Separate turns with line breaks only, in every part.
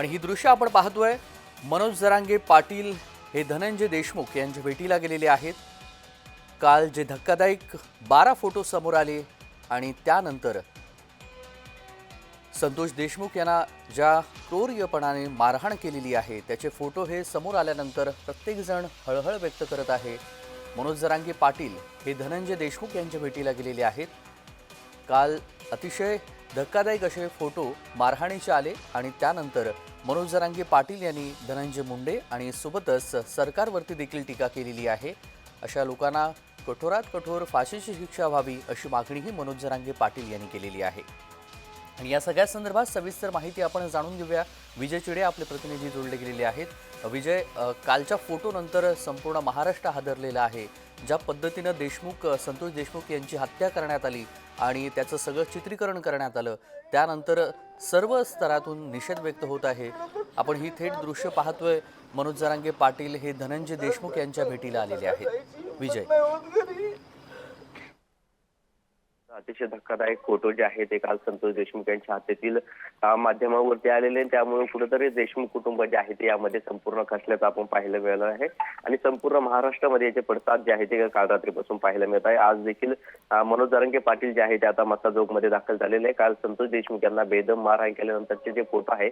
आणि ही दृश्य आपण पाहतोय. मनोज जरांगे पाटील हे धनंजय देशमुख यांच्या भेटीला गेलेले आहेत. काल जे धक्कादायक बारा फोटो समोर आले आणि त्यानंतर संतोष देशमुख यांना ज्या क्रोर्यपणाने मारहाण केलेली आहे त्याचे फोटो हे समोर आल्यानंतर प्रत्येकजण हळहळ व्यक्त करत आहे. मनोज जरांगे पाटील हे धनंजय देशमुख यांच्या भेटीला गेलेले आहेत. काल अतिशय धक्कादायक असे फोटो मारहाणीचे आले आणि त्यानंतर मनोज जरांगे पाटील यांनी धनंजय मुंडे आणि सोबतच सरकारवरती देखील टीका केलेली आहे. अशा लोकांना कठोरात कठोर फाशीची शिक्षा व्हावी अशी मागणीही मनोज जरांगे पाटील यांनी केलेली आहे. आणि या सगळ्या संदर्भात सविस्तर माहिती आपण जाणून घेऊया. विजय चिडे आपले प्रतिनिधी जोडले गेलेले आहेत. विजय कालच्या फोटोनंतर संपूर्ण महाराष्ट्र हादरलेला आहे. ज्या पद्धतीनं देशमुख संतोष देशमुख यांची हत्या करण्यात आली आणि त्याचं सगळं चित्रीकरण करण्यात आलं त्यानंतर सर्व स्तरातून निषेध व्यक्त होत आहे. आपण ही थेट दृश्य पाहतोय. मनोज जरांगे पाटील हे धनंजय देशमुख यांच्या भेटीला आलेले आहेत. विजय.
अतिशय धक्कादायक फोटो जे आहे ते काल संतोष देशमुख यांच्या हातातील माध्यमावरती आलेले आहेत. त्यामुळे कुठेतरी देशमुख कुटुंब जे आहे ते यामध्ये संपूर्ण खचल्याचं आपण पाहायला मिळालं आहे आणि संपूर्ण महाराष्ट्रामध्ये याचे पडसाद जे आहे ते काल रात्रीपासून पाहायला मिळत आहे आज देखील मनोज जरांगे पाटील जे आहे ते आता मसाजोगमध्ये दाखल झालेले आहे काल संतोष देशमुख यांना बेदम मारहाण केल्यानंतरचे जे फोटो आहे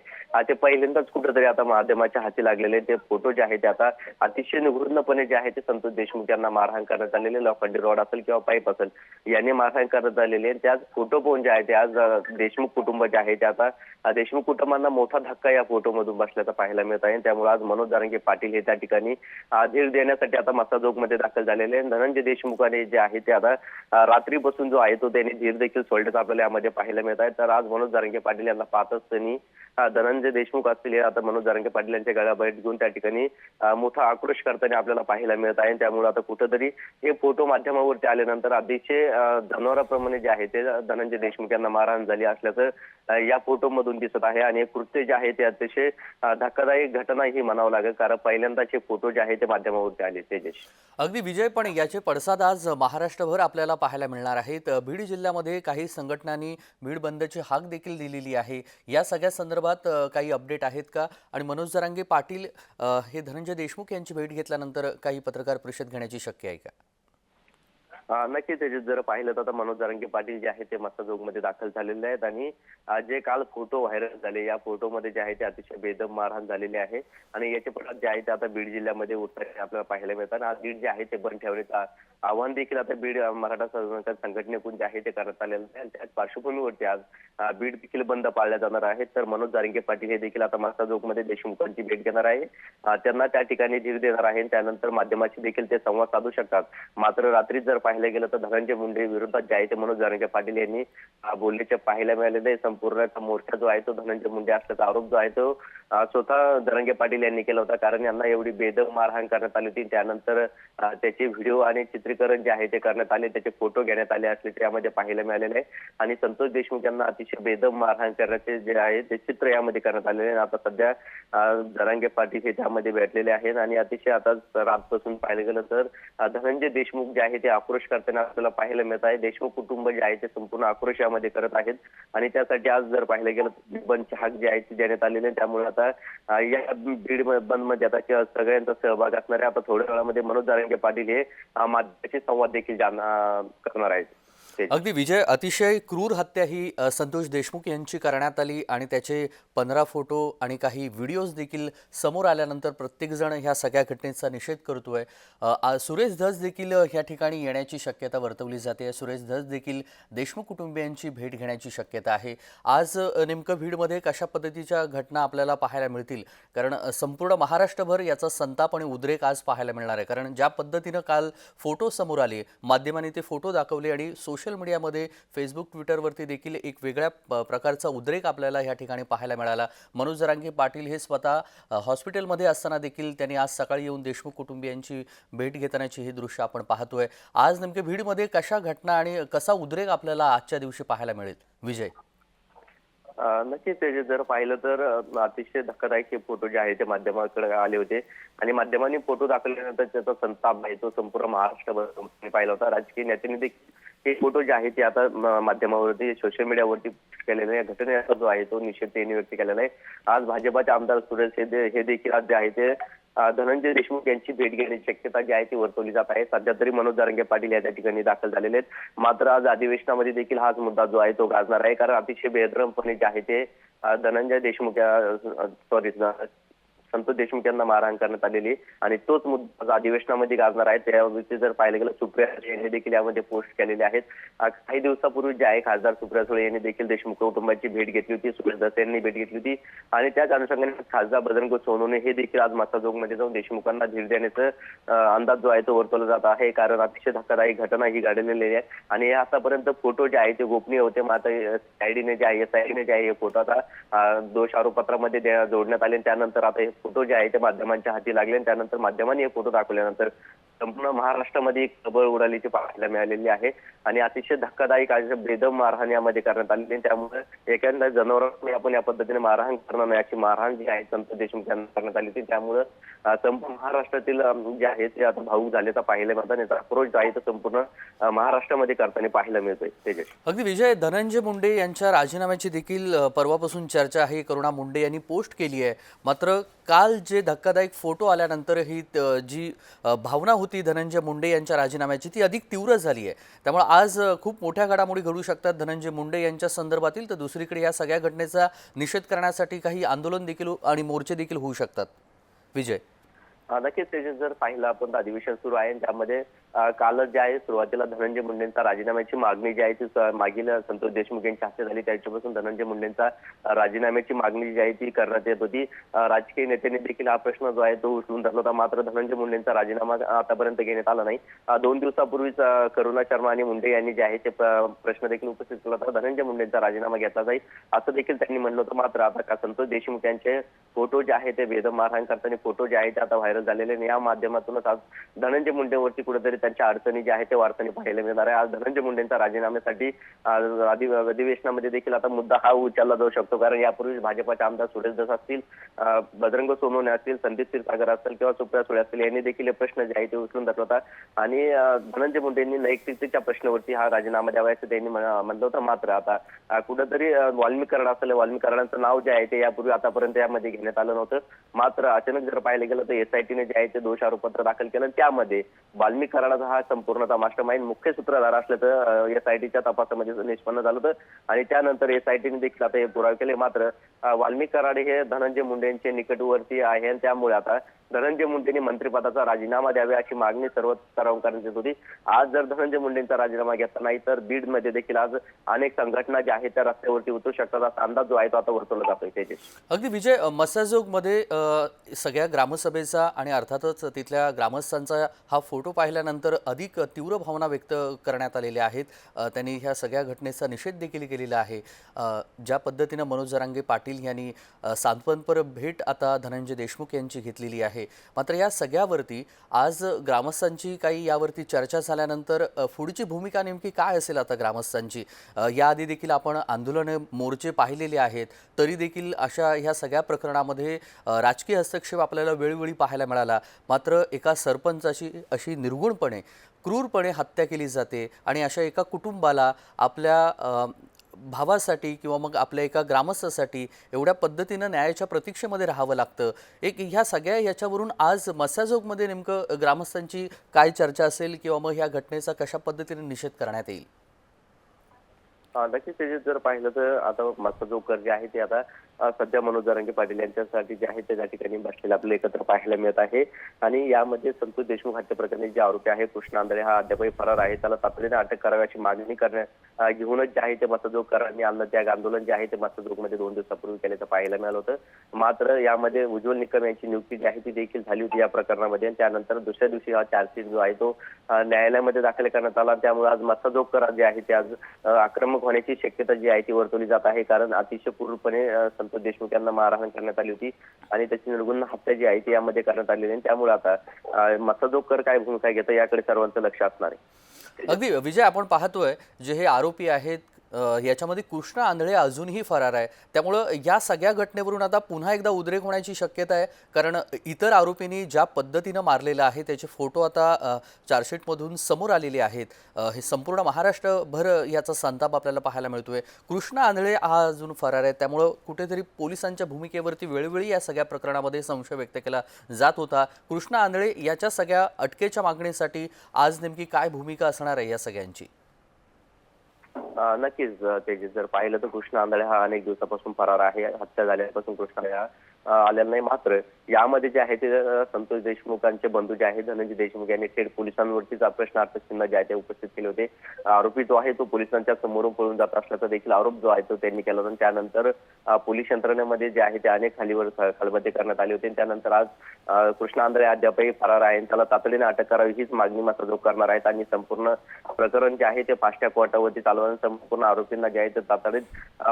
ते पहिल्यांदाच कुठेतरी आता माध्यमाच्या हाती लागलेले आहेत. ते फोटो जे आहे ते आता अतिशय निघूर्णपणे जे आहे ते संतोष देशमुख यांना मारहाण करण्यात आलेले लोखंडी रॉड असेल किंवा पाईप असेल यांनी मारहाण करण्यात झालेली आहे त्याच फोटो पाहून जे आहे ते आज देशमुख कुटुंब जे आहे ते आता देशमुख कुटुंबांना मोठा धक्का या फोटोमधून बसल्याचा पाहायला मिळत आहे. त्यामुळे आज मनोज दारंगे पाटील हे त्या ठिकाणी धीर देण्यासाठी आता मसाजोगमध्ये दाखल झालेले आहे धनंजय देशमुखाने जे आहे ते आता अं, रात्रीपासून जो आहे तो त्यांनी धीर देखील सोडल्याचं आपल्याला यामध्ये पाहायला मिळत आहे. तर आज मनोज दारंगे पाटील यांना पाहतच त्यांनी धनंजय देशमुख असतील हे आता मनोज दारंगे पाटील यांच्या गळ्या बैठ घेऊन त्या ठिकाणी मोठा आक्रोश करताना आपल्याला पाहायला मिळत आहे. त्यामुळे आता कुठंतरी हे फोटो माध्यमावरती आल्यानंतर अतिशय जनावरांप्रमाणे प्रमाणे जे आहे ते धनंजय देशमुख यांना मारहाण झाली असल्याचं या फोटोमधून दिसत आहे. आणि कृत्य जे आहे ते अतिशय धक्कादायक घटना ही म्हणावं लागेल कारण पहिल्यांदाचे फोटो जे आहे ते माध्यमावरती आले तेजेश
अगदी विजय पण याचे पडसाद आज महाराष्ट्रभर आपल्याला पाहायला मिळणार आहेत. बीड जिल्ह्यामध्ये काही संघटनांनी बीड बंदची हाक देखील दिलेली आहे. या सगळ्या संदर्भात काही अपडेट आहेत का? आणि मनोज जरांगे पाटील हे धनंजय देशमुख यांची भेट घेतल्यानंतर काही पत्रकार परिषद घेण्याची शक्य आहे का?
नक्कीच त्याच्यात जर पाहिलं तर आता मनोज जारंगी पाटील जे आहे ते मसाजोगमध्ये दाखल झालेले आहेत आणि जे काल फोटो व्हायरल झाले या फोटोमध्ये जे आहे ते अतिशय बेदम मारहाण झालेली आहे आणि याचे प्रकार जे आहे ते आता बीड जिल्ह्यामध्ये उतरले आपल्याला पाहायला मिळतात. आज बीड जे आहे ते बंद ठेवण्याचं आव्हान देखील आता बीड मराठा संघटना संघटनेकडून जे आहे ते करण्यात आलेलं आहे आणि त्याच पार्श्वभूमीवरती आज बीड देखील बंद पाळल्या जाणार आहे तर मनोज जारंगे पाटील हे देखील आता मसाजोगमध्ये देशमुखांची भेट घेणार आहे. त्यांना त्या ठिकाणी धीर देणार आहे त्यानंतर माध्यमाशी देखील ते संवाद साधू शकतात. मात्र रात्री जर पाहिलं पाहिलं गेलं तर धनंजय मुंडे विरोधात जे आहे ते मनोज जारंगे पाटील यांनी. अं, बोलल्याचे पाहायला मिळालेले आहे. संपूर्ण मोर्चा जो आहे तो धनंजय मुंडे असल्याचा आरोप जो आहे तो स्वतः धनंजय पाटील यांनी केला होता. कारण यांना एवढी बेदम मारहाण करण्यात आली होती. त्यानंतर त्याचे व्हिडिओ आणि चित्रीकरण जे आहे ते करण्यात आले. त्याचे फोटो घेण्यात आले असले यामध्ये पाहायला मिळालेले आहे. आणि संतोष देशमुख यांना अतिशय बेदम मारहाण करण्याचे जे आहे ते चित्र यामध्ये करण्यात आलेले आहे. आता सध्या धनंजय पाटील हे त्यामध्ये भेटलेले आहेत. आणि अतिशय आता रातपासून पाहिलं गेलं तर धनंजय देशमुख जे आहे ते आक्रोश करताना आपल्याला पाहायला मिळत आहे. देशमुख कुटुंब जे आहे ते संपूर्ण आक्रोश यामध्ये करत आहेत. आणि त्यासाठी आज जर पाहिलं गेलं तर बंदची हाक जी आहे देण्यात आलेले त्यामुळे आता या बीड बंदमध्ये आता सगळ्यांचा सहभाग असणार आहे आता थोड्या वेळामध्ये मनोज जारंगे पाटील हे अं, संवाद देखील जाण- करणार आहेत.
अगदी विजय अतिशय क्रूर हत्या ही संतोष देशमुख यांची करण्यात आली आणि त्याचे पंधरा फोटो आणि काही व्हिडिओज देखील समोर आल्यानंतर प्रत्येकजण ह्या सगळ्या घटनेचा निषेध करतोय. सुरेश धस देखील ह्या ठिकाणी येण्याची शक्यता वर्तवली जाते. सुरेश धस देखील देशमुख कुटुंबियांची भेट घेण्याची शक्यता आहे. आज नेमकं भीडमध्ये कशा पद्धतीच्या घटना आपल्याला पाहायला मिळतील? कारण संपूर्ण महाराष्ट्रभर याचा संताप आणि उद्रेक आज पाहायला मिळणार आहे. कारण ज्या पद्धतीनं काल फोटो समोर आले माध्यमांनी ते फोटो दाखवले आणि सोशल मीडियामध्ये फेसबुक ट्विटरवरती देखील एक वेगळ्या प्रकारचा उद्रेक आपल्याला या ठिकाणी पाहायला मिळाला. मनोज जरांगे पाटील हे स्वतः हॉस्पिटलमध्ये असताना देखील त्यांनी आज सकाळी येऊन देशमुख कुटुंबियांची भेट घेतानाची हे दृश्य आपण पाहतोय. आज नेमके भीडमध्ये कशा घटना आणि कसा उद्रेक आपल्याला आजच्या दिवशी पाहायला मिळेल? विजय.
नक्कीच ते जर पाहिलं तर अतिशय धक्कादायक हे फोटो जे आहे ते माध्यमाकडे आले होते. आणि माध्यमांनी फोटो दाखवल्यानंतर त्याचा संताप आहे तो संपूर्ण महाराष्ट्रभर पाहिला होता. राजकीय नेत्यांनी देखील हे फोटो जे आहे ते आता माध्यमावरती सोशल मीडियावरती केलेले या घटनेचा जो आहे तो निषेध त्यांनी व्यक्त केलेला आहे. आज भाजपाचे आमदार सुरेश हे देखील आज जे आहे ते धनंजय देशमुख यांची भेट घेण्याची शक्यता जी आहे ती वर्तवली जात आहे. सध्या तरी मनोज दारंगे पाटील या त्या ठिकाणी दाखल झालेले आहेत. मात्र आज अधिवेशनामध्ये देखील हाच मुद्दा जो आहे तो गाजणार आहे. कारण अतिशय बेदरमपणे जे आहे ते धनंजय देशमुख सॉरी संतोष देशमुख यांना मारहाण करण्यात आलेली आणि तोच मुद्दा अधिवेशनामध्ये गाजणार आहे. त्यावरती जर पाहिलं गेलं सुप्रिया सुळे यांनी देखील यामध्ये पोस्ट केलेले आहेत. काही दिवसापूर्वी जे आहे खासदार सुप्रिया सुळे यांनी देखील देशमुख कुटुंबाची भेट घेतली होती. सुरेश दस यांनी भेट घेतली होती. आणि त्याच अनुषंगाने खासदार बजरंग सोनवणे हे देखील आज मध्ये जाऊन देशमुखांना धीर देण्याचं अंदाज जो आहे तो वर्तवला जात आहे. कारण अतिशय धक्कादायक घटना ही घडलेली आहे. आणि हे आतापर्यंत फोटो जे आहे ते गोपनीय होते. मात्र आयडीने जे आहे एसआयडीने जे आहे हे फोटो आता दोष आरोपपत्रामध्ये जोडण्यात आले. त्यानंतर आता हे फोटो जे आहे ते माध्यमांच्या हाती लागले आणि त्यानंतर माध्यमांनी हे फोटो दाखवल्यानंतर संपूर्ण महाराष्ट्रामध्ये एक खबर उडालीची पाहायला मिळालेली आहे. आणि अतिशय धक्कादायक अशा बेदम मारहाण यामध्ये करण्यात आलेली आहे. त्यामुळे एखाद्या जनावरांनी आपण या पद्धतीने मारहाण करणार नाही. अशी मारहाण जी आहे संत देशमुख यांना करण्यात आली होती. त्यामुळे संपूर्ण महाराष्ट्रातील जे आहे ते आता भाऊक झाल्याचा पाहायला मिळतात. याचा अप्रोच जो आहे तो संपूर्ण महाराष्ट्रामध्ये करताना पाहायला मिळतोय. तेजस
अगदी विजय धनंजय मुंडे यांच्या राजीनाम्याची देखील परवापासून चर्चा आहे. करुणा मुंडे यांनी पोस्ट केली आहे. मात्र काल जे धक्कादायक फोटो आल्यानंतर ही जी भावना होती धनंजय मुंडे यांच्या राजीनाम्याची ती अधिक तीव्र झाली आहे. त्यामुळे आज खूप मोठ्या घडामोडी घडू शकतात धनंजय मुंडे यांच्या संदर्भातील. तर दुसरीकडे या सगळ्या घटनेचा निषेध करण्यासाठी काही आंदोलन देखील आणि मोर्चे देखील होऊ शकतात. विजय.
नक्कीच त्याचे जर पाहिलं आपण अधिवेशन सुरू आहे आणि त्यामध्ये कालच जे आहे सुरुवातीला धनंजय मुंडेंचा राजीनाम्याची मागणी जी आहे ती मागील संतोष देशमुख यांच्या हस्ते झाली. त्याच्यापासून धनंजय मुंडेंचा राजीनाम्याची मागणी जी आहे ती करण्यात येत होती. राजकीय नेत्यांनी देखील हा प्रश्न जो आहे तो उचलून धरला होता. मात्र धनंजय मुंडेंचा राजीनामा आतापर्यंत घेण्यात आला नाही. दोन दिवसापूर्वीच करुणा शर्मा आणि मुंडे यांनी जे आहे ते प्रश्न देखील उपस्थित केला होता. धनंजय मुंडेंचा राजीनामा घेतला जाईल असं देखील त्यांनी म्हणलं होतं. मात्र आता का संतोष देशमुख यांचे फोटो जे आहे ते बेदम मारहाण करताना फोटो जे आहे ते आता व्हायरल झालेले आणि या माध्यमातूनच आज धनंजय मुंडेवरती कुठेतरी त्यांच्या अडचणी ज्या आहेत ते वार्तांनी पाहायला मिळणार आहे. आज धनंजय मुंडेंच्या राजीनाम्यासाठी अधिवेशनामध्ये देखील आता मुद्दा हा उचलला जाऊ शकतो. कारण यापूर्वी भाजपाचे आमदार सुरेश दस असतील बजरंग सोनवणे असतील संदीप क्षीरसागर असतील किंवा सुप्रिया सुळे असतील यांनी देखील हे प्रश्न जे आहे ते उचलून धरला होता. आणि धनंजय मुंडे यांनी नैतिकतेच्या प्रश्नावरती हा राजीनामा द्यावा असं त्यांनी म्हण- म्हणलं होतं. मात्र आता कुठंतरी अं, वाल्मिक कराड असेल वाल्मिक नाव जे आहे ते यापूर्वी आतापर्यंत यामध्ये घेण्यात आलं नव्हतं. मात्र अचानक जर पाहिलं गेलं तर एसआयटीने जे आहे ते दोषारोपत्र दाखल केलं. त्यामध्ये वाल्मिक कराडाचा हा संपूर्णतः मास्टरमाइंड मुख्य सूत्रधार असल्याचं एसआयटीच्या तपासामध्ये म्हणजे निष्पन्न झालं होतं. आणि त्यानंतर एसआयटीने देखील आता हे पुरावे केले. मात्र वाल्मिक कराडे हे धनंजय मुंडे यांचे निकटवर्ती आहे आणि त्यामुळे आता धनंजय मुंडेंनी मंत्रिपदाचा राजीनामा द्यावा अशी मागणी सर्व स्तरावर येत होती. आज जर धनंजय मुंडेंचा राजीनामा घेतला नाही तर बीडमध्ये देखील आज अनेक संघटना ज्या आहेत त्या रस्त्यावरती उतरू शकतात. असा अंदाज जो आहे तो आता वर्तवला जातोय त्याचे
अगदी विजय मत्स्यजोगमध्ये मसाजोगमध्ये सगळ्या ग्रामसभेचा आणि अर्थातच तिथल्या ग्रामस्थांचा हा फोटो पाहिल्यानंतर अधिक तीव्र भावना व्यक्त करण्यात आलेल्या आहेत. त्यांनी ह्या सगळ्या घटनेचा निषेध देखील केलेला आहे. ज्या पद्धतीनं मनोज जरांगे पाटील यांनी सांत्वनपर भेट आता धनंजय देशमुख यांची घेतलेली आहे मात्र या सगळ्यावरती आज ग्रामस्थांची काही यावरती चर्चा झाल्यानंतर पुढची भूमिका नेमकी काय असेल आता ग्रामस्थांची? याआधी देखील आपण आंदोलन मोर्चे पाहिलेले आहेत. तरी देखील अशा ह्या सगळ्या प्रकरणामध्ये राजकीय हस्तक्षेप आपल्याला वेळोवेळी पाहायला मिळाला. मात्र एका सरपंचाची अशी निर्गुणपणे क्रूरपणे हत्या केली जाते आणि अशा एका कुटुंबाला आपल्या भावासाठी किंवा मग आपल्या एका ग्रामस्थासाठी एवढ्या पद्धतीनं न्यायाच्या प्रतीक्षेमध्ये राहावं लागतं. एक ह्या सगळ्या ह्याच्यावरून आज मसाजोगमध्ये नेमकं ग्रामस्थांची काय चर्चा असेल किंवा मग ह्या घटनेचा कशा पद्धतीने निषेध करण्यात येईल?
नक्कीच जर पाहिलं तर आता मस्त जोकर जे आहे ते आता सध्या मनोज जरांगे पाटील यांच्यासाठी जे आहे ते त्या ठिकाणी बसलेले आपल्याला एकत्र पाहायला मिळत आहे. आणि यामध्ये संतोष देशमुख हत्या प्रकरणी जे आरोपी आहे कृष्ण आंधळे हा अद्यापही फरार आहे. त्याला तातडीने अटक करावी अशी मागणी करण्या घेऊनच जे आहे ते मत्स्यजोगकरांनी आणलं त्याग आंदोलन जे आहे ते मत्स्यजोगमध्ये दोन दिवसापूर्वी केल्याचं पाहायला मिळालं होतं. मात्र यामध्ये उज्ज्वल निकम यांची नियुक्ती जी आहे ती देखील झाली होती या प्रकरणामध्ये. आणि त्यानंतर दुसऱ्या दिवशी हा चार्जशीट जो आहे तो न्यायालयामध्ये दाखल करण्यात आला. त्यामुळे आज मत्स्यजोगकर जे आहे ते आज आक्रमक होण्याची शक्यता जी आहे ती वर्तवली जात आहे. कारण अतिशय पूर्णपणे संतोष देशमुख यांना मारहाण करण्यात आली होती. आणि त्याची निर्गुण हत्या जी आहे ती यामध्ये करण्यात आलेली आहे. आणि त्यामुळे आता अं, मत्स्यजोगकर काय भूमिका घेतं याकडे सर्वांचं लक्ष असणार आहे.
अगदी. विजय आपण पाहतोय जे हे आरोपी आहेत याच्यामध्ये कृष्णा आंधळे अजूनही फरार आहे. त्यामुळं या सगळ्या घटनेवरून आता पुन्हा एकदा उद्रेक होण्याची शक्यता आहे. कारण इतर आरोपींनी ज्या पद्धतीनं मारलेलं आहे त्याचे फोटो आता चार्जशीटमधून समोर आलेले आहेत. हे संपूर्ण महाराष्ट्रभर याचा संताप आपल्याला पाहायला मिळतोय. कृष्णा आंधळे हा अजून फरार आहे त्यामुळं कुठेतरी पोलिसांच्या भूमिकेवरती वेळोवेळी या सगळ्या प्रकरणामध्ये संशय व्यक्त केला जात होता. कृष्णा आंधळे याच्या सगळ्या अटकेच्या मागणीसाठी आज नेमकी काय भूमिका असणार आहे या सगळ्यांची?
नक्कीच अ, तेजस जर पाहिलं तर कृष्ण आंधळे हा अनेक दिवसापासून फरार आहे. हत्या झाल्यापासून कृष्ण आंधळे हा आलेला नाही मात्र यामध्ये जे आहे ते संतोष देशमुखांचे बंधू जे आहेत धनंजय देशमुख यांनी थेट पोलिसांवरतीच प्रश्नार्थ चिन्ह जे आहे ते उपस्थित केले होते. आरोपी जो आहे तो पोलिसांच्या समोरून पळून जात असल्याचा देखील आरोप जो आहे तो त्यांनी केला होता. त्यानंतर पोलीस यंत्रणेमध्ये जे आहे ते अनेक खालीवर खलबते करण्यात आले होते. त्यानंतर आज अ, कृष्ण आंधळे अद्यापही फरार आहे. त्याला तातडीने अटक करावी हीच मागणी मात्र जो करणार आहेत आणि संपूर्ण प्रकरण जे आहे ते फास्ट्या कोर्टावरती चालवून संपूर्ण आरोपींना जे आहे ते तातडीत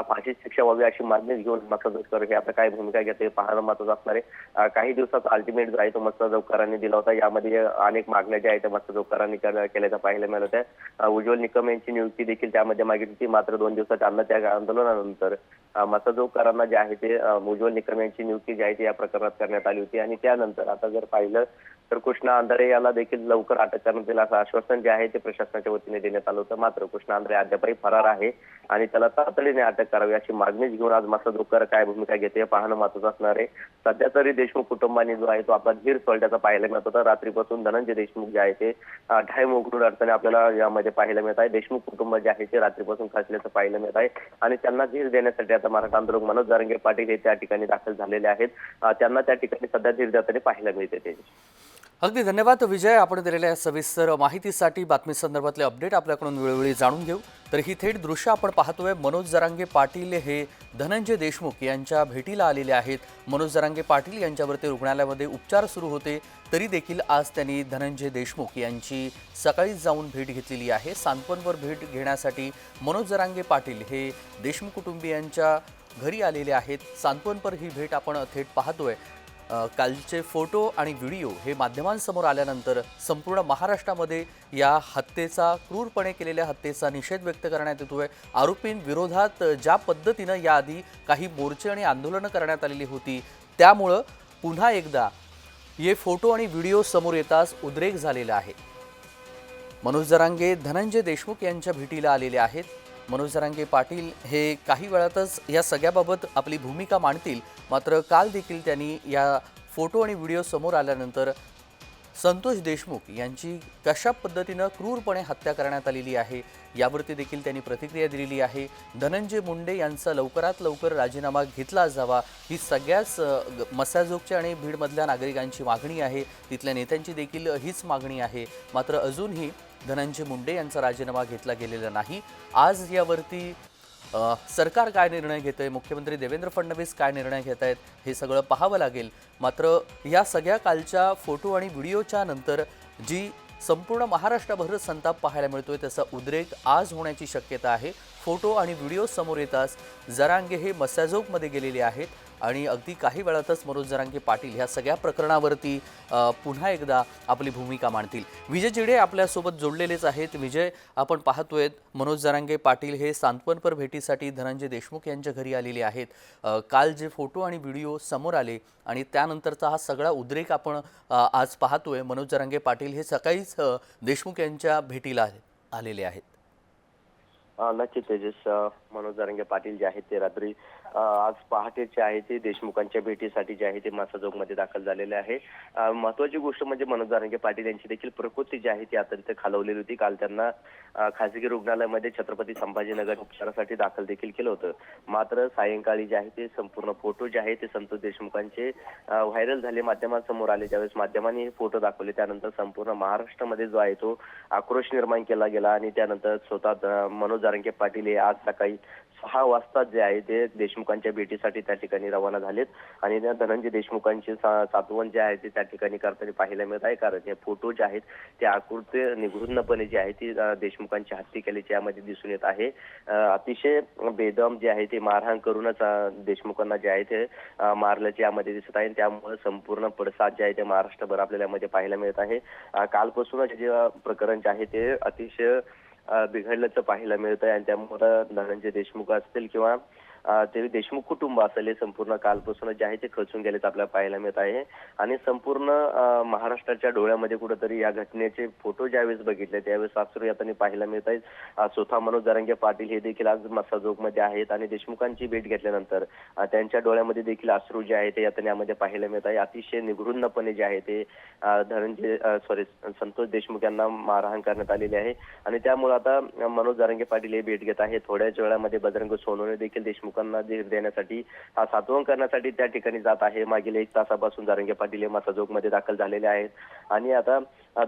फाशी शिक्षा व्हावी अशी मागणी घेऊन मक्का जोकर हे आता काय भूमिका घेते पाहणं महत्वाचं असणार आहे. काही दिवसात अल्टिमेट जो आहे तो मस्त जोकरांनी दिला होता. यामध्ये अनेक मागण्या ज्या आहेत त्या मस्ता जोकरांनी केल्याचं पाहायला मिळत आहे उज्ज्वल निकम यांची नियुक्ती देखील त्यामध्ये मागितली होती. मात्र दोन दिवसात त्यांना अन्नत्याग आंदोलनानंतर अ, मसाजोगकरांना जे आहे ते उज्ज्वल निकम यांची नियुक्ती जी आहे ती या प्रकरणात करण्यात आली होती. आणि त्यानंतर आता जर पाहिलं तर कृष्णा आंधळे याला देखील लवकर अटक करण्यात येईल असं आश्वासन जे आहे ते प्रशासनाच्या वतीने देण्यात आलं होतं. मात्र कृष्णा आंधळे अद्यापही फरार आहे आणि त्याला तातडीने अटक करावी अशी मागणीच घेऊन आज मसाजोगकर काय भूमिका घेते हे पाहणं महत्वाचं असणार आहे. सध्या तरी देशमुख कुटुंबाने जो आहे तो आपला धीर सोडल्याचा पाहायला मिळत होता. रात्रीपासून धनंजय देशमुख जे आहे ते ढाय मोकळून अडचणी आपल्याला यामध्ये पाहायला मिळत आहे. देशमुख कुटुंब जे आहे ते रात्रीपासून खचल्याचं पाहायला मिळत आहे. आणि त्यांना धीर देण्यासाठी आता मराठा आंदोलक मनोज जारंगे पाटील हे त्या ठिकाणी दाखल झालेले आहेत. त्यांना त्या ठिकाणी सध्या धीर पाहायला मिळते ते
अगदी धन्यवाद विजय. आपण दिलेल्या सविस्तर माहितीसाठी बातमी संदर्भातले अपडेट आपल्याकडून वेळोवेळी जाणून घेऊ. तर ही थेट दृश्य आपण पाहतोय. मनोज जरांगे पाटील हे धनंजय देशमुख यांच्या भेटीला आलेले आहेत. मनोज जरांगे पाटील यांच्यावरती रुग्णालयामध्ये उपचार सुरू होते. तरी देखील आज त्यांनी धनंजय देशमुख यांची सकाळीच जाऊन भेट घेतलेली आहे. सांत्वनवर भेट घेण्यासाठी मनोज जरांगे पाटील हे देशमुख कुटुंबियांच्या घरी आलेले आहेत. सांत्वनपर ही भेट आपण थेट पाहतोय. कालचे फोटो आणि व्हिडिओ हे माध्यमांसमोर आल्यानंतर संपूर्ण महाराष्ट्रामध्ये या हत्येचा क्रूरपणे केलेल्या हत्येचा निषेध व्यक्त करण्यात येतो आहे आरोपींविरोधात ज्या पद्धतीनं याआधी काही मोर्चे आणि आंदोलनं करण्यात आलेली होती त्यामुळं पुन्हा एकदा हे फोटो आणि व्हिडिओ समोर येताच उद्रेक झालेला आहे. मनोज जरांगे धनंजय देशमुख यांच्या भेटीला आलेले आहेत. मनोज सरांगे पाटील हे काही वेळातच या सगळ्याबाबत आपली भूमिका मांडतील. मात्र काल देखील त्यांनी या फोटो आणि व्हिडिओ समोर आल्यानंतर संतोष देशमुख यांची कशा पद्धतीनं क्रूरपणे हत्या करण्यात आलेली आहे यावरती देखील त्यांनी प्रतिक्रिया दिलेली आहे. धनंजय मुंडे यांचा लवकरात लवकर राजीनामा घेतला जावा ही सगळ्याच ग- मसाजोगच्या आणि भीडमधल्या नागरिकांची मागणी आहे. तिथल्या नेत्यांची देखील हीच मागणी आहे. मात्र अजूनही धनंजय मुंडे यांचा राजीनामा घेतला गेलेला नाही. आज यावरती सरकार काय निर्णय घेत आहे मुख्यमंत्री देवेंद्र फडणवीस काय निर्णय घेत आहेत हे सगळं पाहावं लागेल. मात्र या सगळ्या कालच्या फोटो आणि व्हिडिओच्या नंतर जी संपूर्ण महाराष्ट्राभर संताप पाहायला मिळतोय त्याचा उद्रेक आज होण्याची शक्यता आहे. फोटो आणि व्हिडिओ समोर येताच जरांगे हे मसॅझोकमध्ये गेलेले आहेत. आणि अगदी काही वेळातच मनोज जरांगे पाटील ह्या सगळ्या प्रकरणावरती पुन्हा एकदा आपली भूमिका मांडतील. विजय चिडे आपल्यासोबत जोडलेलेच आहेत. विजय आपण पाहतोय मनोज जरांगे पाटील हे सांत्वनपर भेटीसाठी धनंजय देशमुख यांच्या घरी आलेले आहेत. काल जे फोटो आणि व्हिडिओ समोर आले आणि त्यानंतरचा हा सगळा उद्रेक आपण आज पाहतोय. मनोज जरांगे पाटील हे सकाळीच देशमुख यांच्या भेटीला आलेले आहेत.
नक्की तेजस मनोज जारंगे पाटील जे आहेत ते रात्री आज पहाटे जे आहे ते देशमुखांच्या भेटीसाठी जे आहे ते मासाजोगमध्ये दाखल झालेले आहे. महत्वाची गोष्ट म्हणजे मनोज जारंगे पाटील यांची देखील प्रकृती जी आहे ती अत्यंत खालवलेली होती. काल त्यांना खासगी रुग्णालयामध्ये छत्रपती संभाजीनगर उपचारासाठी दाखल देखील केलं होतं. मात्र सायंकाळी जे आहे ते संपूर्ण फोटो जे आहे ते संतोष देशमुखांचे व्हायरल झाले माध्यमांसमोर आले. ज्यावेळेस माध्यमांनी हे फोटो दाखवले त्यानंतर संपूर्ण महाराष्ट्रामध्ये जो आहे तो आक्रोश निर्माण केला गेला आणि त्यानंतर स्वतः मनोज जारंगे पाटील हे आज सकाळी सहा वाजता जे आहे ते देशमुखांच्या भेटीसाठी त्या ठिकाणी रवाना झालेत. आणि त्या धनंजय देशमुखांचे सा- सातवण जे आहे ते त्या ठिकाणी करताना पाहायला मिळत आहे. कारण हे फोटो जे आहेत ते आकृती निघृणपणे जे आहे ती देशमुखांची हत्या केल्याची यामध्ये दिसून येत आहे. अतिशय बेदम जे आहे ते मारहाण करूनच देशमुखांना जे आहे ते मारल्याचे यामध्ये दिसत आहे. त्यामुळे संपूर्ण पडसाद जे आहे ते महाराष्ट्रभर आपल्याला यामध्ये पाहायला मिळत आहे. कालपासूनच जे प्रकरण जे आहे ते अतिशय बिघडल्याचं पाहायला मिळत. आहे आणि त्यामुळे धनंजय देशमुख असतील किंवा ते देशमुख कुटुंब असेल हे संपूर्ण कालपासून जे आहे ते खचून गेलेत आपल्याला पाहायला मिळत आहे. आणि संपूर्ण महाराष्ट्राच्या डोळ्यामध्ये कुठेतरी या घटनेचे फोटो ज्यावेळेस बघितले त्यावेळेस सासरू यातनी पाहायला मिळत आहेत. स्वतः मनोज जरांगे पाटील हे देखील आज मसाजोगमध्ये आहेत आणि देशमुखांची भेट घेतल्यानंतर त्यांच्या डोळ्यामध्ये देखील अश्रू जे आहे ते यातनी यामध्ये पाहायला मिळत आहे. अतिशय निघृणपणे जे आहे ते अ, धनंजय सॉरी संतोष देशमुख यांना मारहाण करण्यात आलेली आहे. आणि त्यामुळे आता मनोज जरांगे पाटील हे भेट घेत आहे थोड्याच वेळामध्ये बजरंग सोनवणे देखील देशमुख लोकांना जे देण्यासाठी हा सातवण करण्यासाठी त्या ठिकाणी जात आहे. मागील एक तासापासून जारंगे पाटील हे मसाजोगमध्ये दाखल झालेले आहेत. आणि आता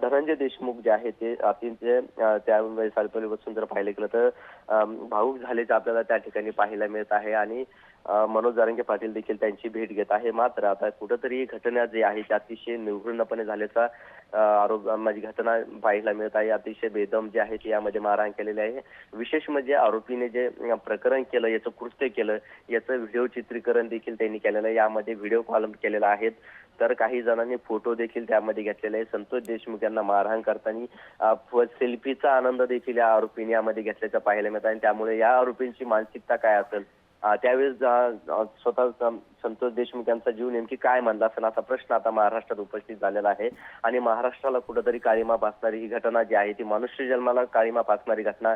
धनंजय देशमुख जे आहे ते अतिशय त्यावेळेस जर पाहिलं गेलं तर भाऊक झाल्याचं आपल्याला त्या ठिकाणी पाहायला मिळत आहे. आणि मनोज जारंगे पाटील देखील त्यांची भेट घेत आहे. मात्र आता कुठंतरी घटना जी आहे ती अतिशय निर्घृणपणे झाल्याचा आरोप माझी घटना पाहायला मिळत आहे. अतिशय बेदम जे आहे ते यामध्ये मारहाण केलेले आहे. विशेष म्हणजे आरोपीने जे प्रकरण केलं याचं कृत्य केलं याचं व्हिडिओ चित्रीकरण देखील त्यांनी केलेलं आहे. यामध्ये व्हिडिओ कॉल केलेला आहे तर काही जणांनी फोटो देखील त्यामध्ये घेतलेले आहे संतोष देशमुख यांना मारहाण करताना सेल्फीचा आनंद देखील या आरोपीने यामध्ये घेतल्याचं पाहायला मिळत आहे. आणि त्यामुळे या आरोपींची मानसिकता काय असेल? त्यावेळेस स्वतः सं- संतोष देशमुख यांचा जीव नेमकी काय म्हणला असेल? असा प्रश्न आता महाराष्ट्रात उपस्थित झालेला आहे. आणि महाराष्ट्राला कुठंतरी काळीमा पासणारी ही घटना जी आहे ती मनुष्य जन्माला काळीमा पासणारी घटना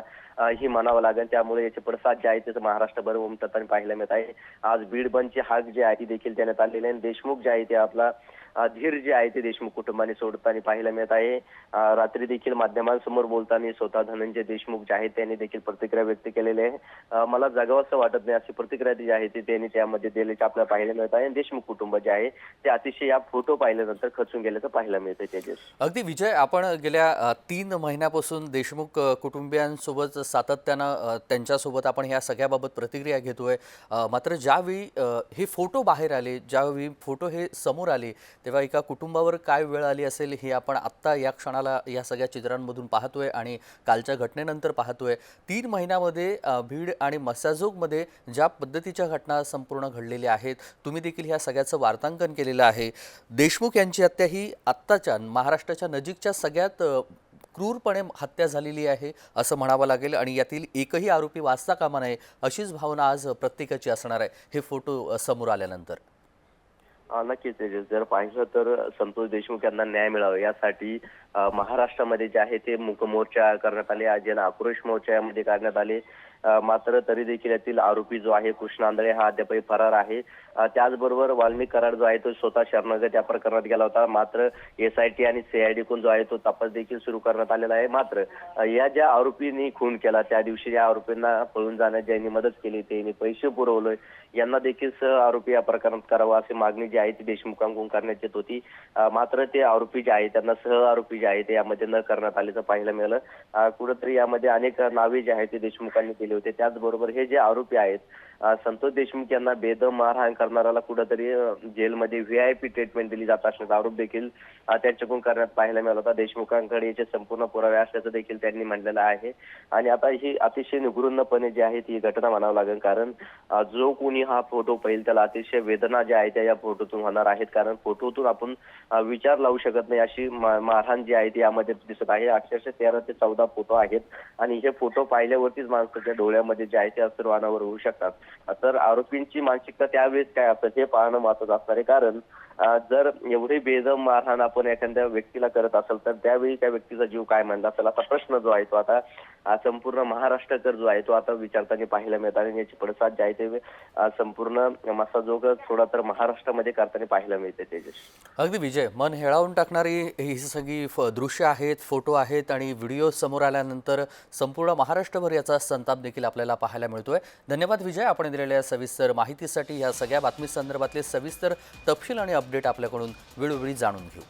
ही म्हणावं लागेल. त्यामुळे याचे पडसाद जे आहे ते महाराष्ट्रभर उमटताना पाहायला मिळत आहे. आज बीड बंदची हाक जी आहे ती देखील देण्यात आलेली आहे. आणि देशमुख जे आहे ते आपला धीर जे आहे ते देशमुख कुटुंबाने सोडताना पाहायला मिळत आहे. रात्री देखील माध्यमांसमोर बोलताना स्वतः धनंजय देशमुख जे आहेत त्यांनी देखील प्रतिक्रिया व्यक्त केलेली आहे. मला जगावंसं वाटत नाही अशी प्रतिक्रिया जी आहे ती त्यांनी त्यामध्ये दिल्याचे आपल्याला पाहायला मिळत आहे. देशमुख कुटुंब जे आहे ते अतिशय या फोटो पाहिल्यानंतर खचून गेल्याचं पाहायला मिळतं त्याचे
अगदी विजय आपण गेल्या तीन महिन्यापासून देशमुख कुटुंबियांसोबत सातत्यानं त्यांच्यासोबत आपण ह्या सगळ्याबाबत प्रतिक्रिया घेतोय. मात्र ज्यावेळी हे फोटो बाहेर आले ज्यावेळी फोटो हे समोर आले तेव्हा एका कुटुंबावर काय वेळ आली असेल हे आपण आत्ता या क्षणाला या सगळ्या चित्रांमधून पाहतोय आणि कालच्या घटनेनंतर पाहतोय. तीन महिन्यामध्ये भीड आणि मसाजोगमध्ये ज्या पद्धतीच्या घटना संपूर्ण घडलेल्या आहेत तुम्ही देखील ह्या सगळ्याचं वार्तांकन केलेलं आहे. देशमुख यांची हत्या ही आत्ताच्या महाराष्ट्राच्या नजीकच्या सगळ्यात क्रूरपणे हत्या झालेली आहे असं म्हणावं लागेल आणि यातील एकही आरोपी वाचता कामा नये अशीच भावना आज प्रत्येकाची असणार आहे. हे फोटो समोर आल्यानंतर.
नक्कीच तेजस. जर पाहिलं तर संतोष देशमुख यांना न्याय मिळावा. यासाठी महाराष्ट्रामध्ये जे आहे ते मूक मोर्चा करण्यात आले. आज आक्रोश मोर्चा यामध्ये काढण्यात आले. मात्र तरी देखील यातील आरोपी जो आहे कृष्ण आंधळे हा अद्यापही फरार आहे. त्याचबरोबर वाल्मिक कराड जो आहे तो स्वतः शरणागत या प्रकरणात गेला होता. मात्र एसआयटी आणि सीआयडी कोण जो आहे तो तपास देखील सुरू करण्यात आलेला आहे. मात्र या ज्या आरोपींनी खून केला त्या दिवशी या आरोपींना पळून जाण्यात ज्यांनी मदत केली त्यांनी पैसे पुरवले. यांना देखील सह आरोपी या प्रकरणात करावा अशी मागणी जी आहे ती देशमुखांकडून करण्यात येत होती मात्र ते आरोपी जे आहे त्यांना सह आरोपी जे आहे ते यामध्ये न करण्यात आल्याचं पाहायला मिळालं. कुठंतरी यामध्ये अनेक नावे जे आहेत ते देशमुखांनी दिली होते. त्याचबरोबर हे जे आरोपी आहेत संतोष देशमुख यांना बेदम मारहाण करणाऱ्याला कुठंतरी अ, जेलमध्ये व्हीआयपी ट्रीटमेंट दिली जात असण्याचा आरोप देखील त्यांच्याकडून करण्यात पाहायला मिळाला होता. देशमुखांकडे याचे संपूर्ण पुरावे असल्याचं देखील त्यांनी म्हणलेलं आहे. आणि आता ही अतिशय निगृहपणे जी आहे ती घटना म्हणावं लागेल. कारण जो कोणी हा फोटो पाहिल त्याला अतिशय वेदना ज्या आहेत त्या या फोटोतून होणार आहेत. कारण फोटोतून आपण विचार लावू शकत नाही. अशी मारहाण जी आहे ती यामध्ये दिसत आहे. अक्षरशः तेरा ते चौदा फोटो आहेत. आणि हे फोटो पाहिल्यावरतीच माणसाच्या डोळ्यामध्ये जे आहे ते अस्त्र अनावर होऊ शकतात. तर आरोपींची मानसिकता त्यावेळेस काय असेल हे पाहणं महत्वाचं असणार आहे. कारण जर एवढी बेदम मारहाण आपण एखाद्या व्यक्तीला करत असेल तर त्यावेळी त्या व्यक्तीचा जीव काय म्हणला असेल? असा प्रश्न जो आहे तो आता संपूर्ण महाराष्ट्राकर जो आहे तो आता विचारताना पाहायला मिळत आणि याची पडसाद जे आहे ते संपूर्ण मसाजोग थोडा तर महाराष्ट्रामध्ये करताना पाहायला मिळते तेजस
अगदी विजय मन हेळावून टाकणारी ही सगळी फ दृश्य आहेत फोटो आहेत आणि व्हिडिओ समोर आल्यानंतर संपूर्ण महाराष्ट्रभर याचा संताप देखील आपल्याला पाहायला मिळतोय. धन्यवाद विजय आपण दिलेल्या सविस्तर माहितीसाठी ह्या सगळ्या बातमी संदर्भातले सविस्तर तपशील आणि अपडेट आपल्याकडून वेळोवेळी जाणून घेऊ.